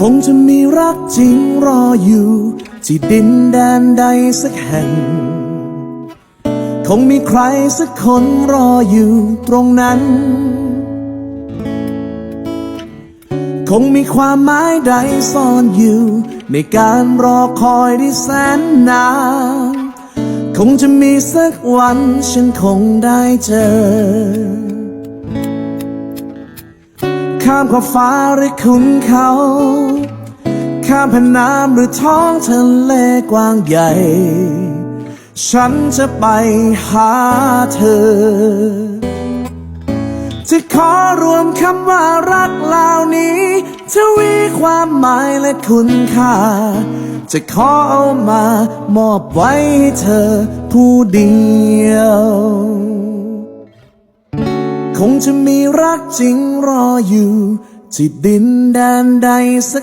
คงจะมีรักจริงรออยู่ ที่ดินแดนใดสักแห่ง คงมีใครสักคนรออยู่ตรงนั้น คงมีความหมายใดซ่อนอยู่ ในการรอคอยที่แสนนานคงจะมีสักวันฉันคงได้เจอ ข้ามขอบฟ้าหรือขุนเขาามแผ่นน้ำหรือท้องทะเลกว้างใหญ่ ฉันจะไปหาเธอ จะขอรวมคำว่ารักเหล่านี้ทวีความหมายและคุณค่า จะขอเอามามอบไว้ให้เธอผู้เดียว คงจะมีรักจริงรออยู่ที่ดินแดนใดสัก